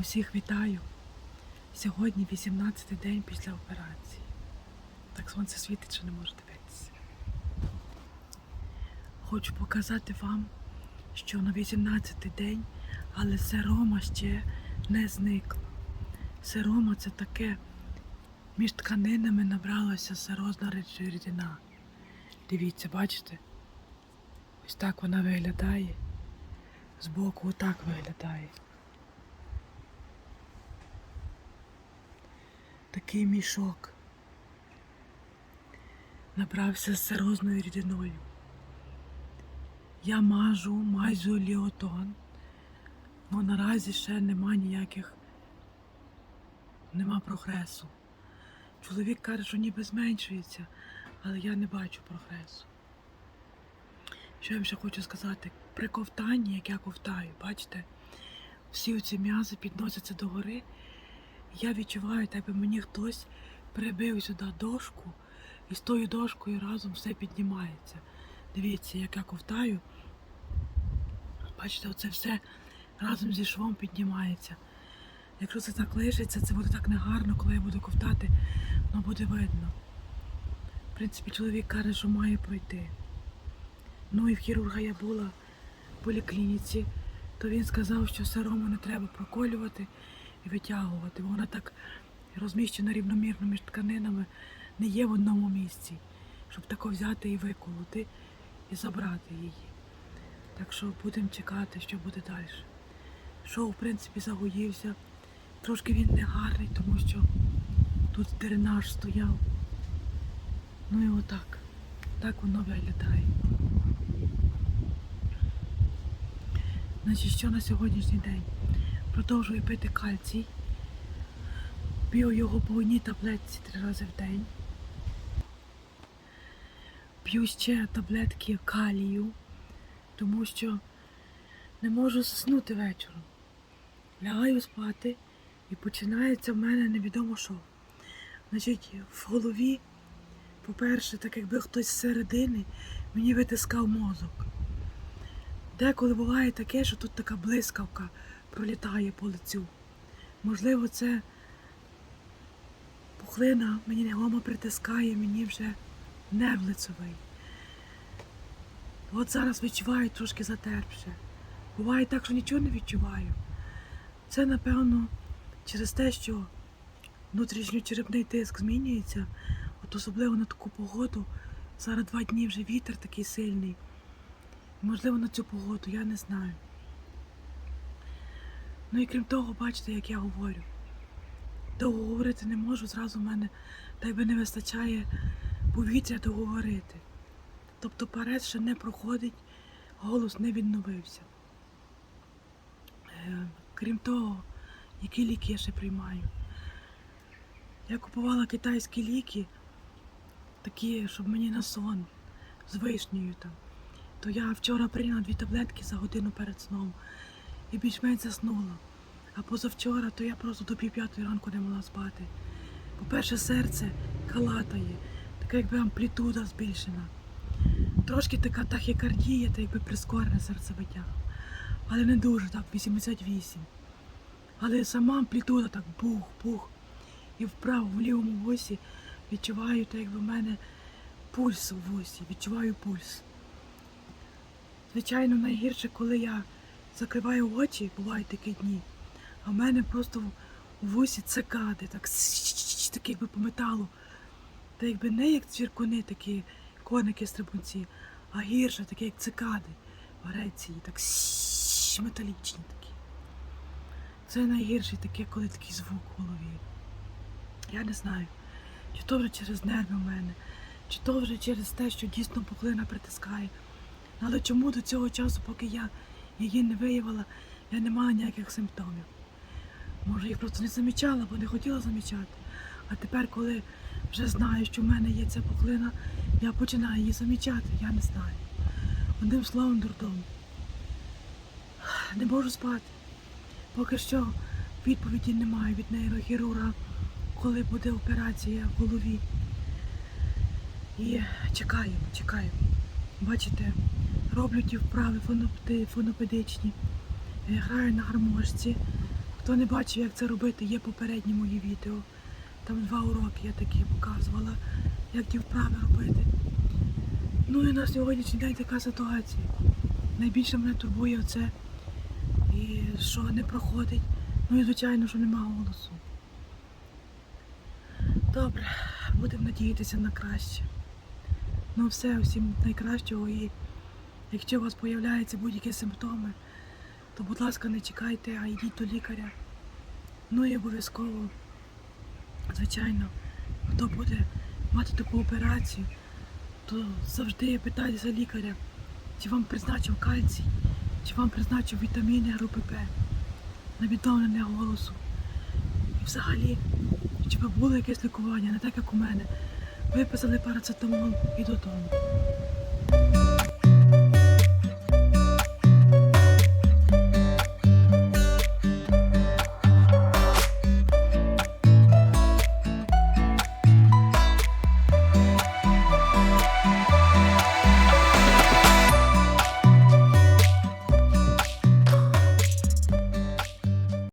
Усіх вітаю. Сьогодні 18-й день після операції. Так сонце світить, що не можу дивитися. Хочу показати вам, що на 18-й день, але серома ще не зникла. Серома це таке, між тканинами набралася серозна рідина. Дивіться, бачите? Ось так вона виглядає. Збоку отак виглядає. Такий мішок. Набрався з серозною рідиною. Я мажу майже ліотон, але наразі ще нема ніяких, нема прогресу. Чоловік каже, що ніби зменшується, але я не бачу прогресу. Що я вам ще хочу сказати? При ковтанні, як я ковтаю, бачите, всі ці м'язи підносяться до гори. Я відчуваю, би мені хтось прибив сюди дошку, і з тою дошкою разом все піднімається. Дивіться, як я ковтаю. Бачите, оце все разом зі швом піднімається. Якщо це так лишиться, це буде так негарно, коли я буду ковтати, воно буде видно. В принципі, чоловік каже, що має пройти. Ну і в хірурга я була в поліклініці, то він сказав, що сирому не треба проколювати і витягувати. Вона так розміщена рівномірно між тканинами, не є в одному місці, щоб тако взяти і виколоти і забрати її. Так що будемо чекати, що буде далі. Шоу, в принципі, загоївся. Трошки він не гарний, тому що тут дренаж стояв. Ну і отак. Так воно виглядає. Значить, що на сьогоднішній день? Продовжую пити кальцій. П'ю його по одній таблетці три рази в день. П'ю ще таблетки калію, тому що не можу заснути вечором. Лягаю спати і починається в мене невідомо що. Значить, в голові, по-перше, так якби хтось зсередини мені витискав мозок. Деколи буває таке, що тут така блискавка пролітає по лицю. Можливо, це пухлина мені негома притискає, мені вже нерв лицевий. От зараз відчуваю трошки затерпше. Буває так, що нічого не відчуваю. Це, напевно, через те, що внутрішньочерепний тиск змінюється, от особливо на таку погоду. Зараз два дні вже вітер такий сильний. Можливо, на цю погоду, я не знаю. Ну і крім того, бачите, як я говорю. Довго говорити не можу, зразу в мене так би не вистачає повітря договорити. Тобто парез ще не проходить, голос не відновився. Е, крім того, які ліки я ще приймаю. Я купувала китайські ліки, такі, щоб мені на сон, з вишнею там. То я вчора прийняла дві таблетки за годину перед сном і більш-менш заснула. А позавчора то я просто до півп'ятої ранку не могла спати. По-перше, серце калатає, така якби амплітуда збільшена. Трошки така тахікардія, та якби прискорене серцебиття. Але не дуже так, 88. Але сама амплітуда так бух-бух. І вправо, в лівому вусі відчуваю, так якби в мене пульс в вусі, відчуваю пульс. Звичайно, найгірше, коли я закриваю очі, бувають такі дні, а в мене просто у вусі цикади, так так якби по металу. Та якби не як цвіркуни, такі коники стрибунці, а гірше, такі як цикади в Греції, так металічні такі. Це найгірше таке, коли такий звук в голові. Я не знаю, чи то вже через нерви в мене, чи то вже через те, що дійсно пухлина притискає. Але чому до цього часу, поки я її не виявила, я не мала ніяких симптомів? Може, їх просто не замічала, бо не хотіла замічати. А тепер, коли вже знаю, що в мене є ця пухлина, я починаю її замічати, я не знаю. Одним словом, дурдом. Не можу спати. Поки що відповіді немає від нейрохірурга, коли буде операція в голові. І чекаємо, чекаємо. Бачите, роблю ті вправи фонопедичні, е, граю на гармошці, Хто не бачив, як це робити, є попередні мої відео. Там два уроки я такі показувала, як ті вправи робити. Ну і на сьогоднішній день така ситуація. Найбільше мене турбує оце, і що не проходить. Ну і звичайно, що нема голосу. Добре, будемо надіятися на краще. Ну все, всім найкращого і якщо у вас з'являються будь-які симптоми, то будь ласка, не чекайте, а йдіть до лікаря. Ну і обов'язково, звичайно, хто буде мати таку операцію, то завжди питайте лікаря, чи вам призначив кальцій, чи вам призначив вітаміни групи П на відновлення голосу. І взагалі, чи ви було якесь лікування, не так як у мене. Виписали парацетамол і додому.